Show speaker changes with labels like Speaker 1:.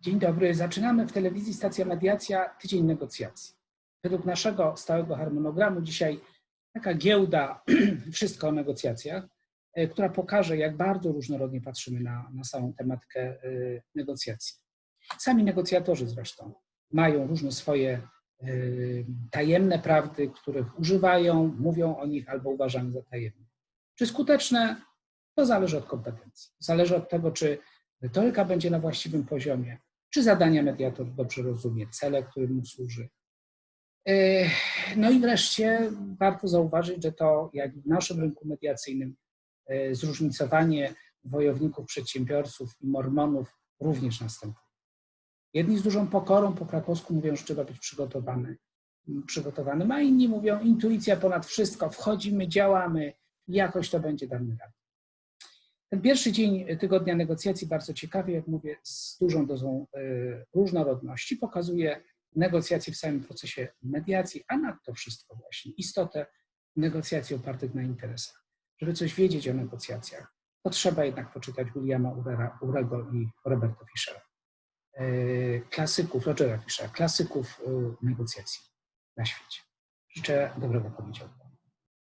Speaker 1: Dzień dobry. Zaczynamy w telewizji Stacja Mediacja tydzień negocjacji. Według naszego stałego harmonogramu dzisiaj taka giełda, wszystko o negocjacjach, e, która pokaże, jak bardzo różnorodnie patrzymy na, na samą tematykę e, negocjacji. Sami negocjatorzy zresztą mają różne swoje e, tajemne prawdy, których używają, mówią o nich albo uważają za tajemne. Czy skuteczne? To zależy od kompetencji. Zależy od tego, czy retoryka będzie na właściwym poziomie, czy zadania mediator dobrze rozumie, cele, którym mu służy. No i wreszcie warto zauważyć, że to jak w naszym rynku mediacyjnym zróżnicowanie wojowników, przedsiębiorców i mormonów również następuje. Jedni z dużą pokorą po krakowsku mówią, że trzeba być przygotowany, przygotowanym, a inni mówią intuicja ponad wszystko, wchodzimy, działamy, jakoś to będzie damy radę. Ten pierwszy dzień tygodnia negocjacji bardzo ciekawy, jak mówię, z dużą dozą różnorodności, pokazuje negocjacje w samym procesie mediacji, a nadto wszystko właśnie istotę negocjacji opartych na interesach. Żeby coś wiedzieć o negocjacjach, to trzeba jednak poczytać Williama Urego i Roberta Fischera, klasyków, Rogera Fischera, klasyków negocjacji na świecie. Życzę dobrego poniedziałku.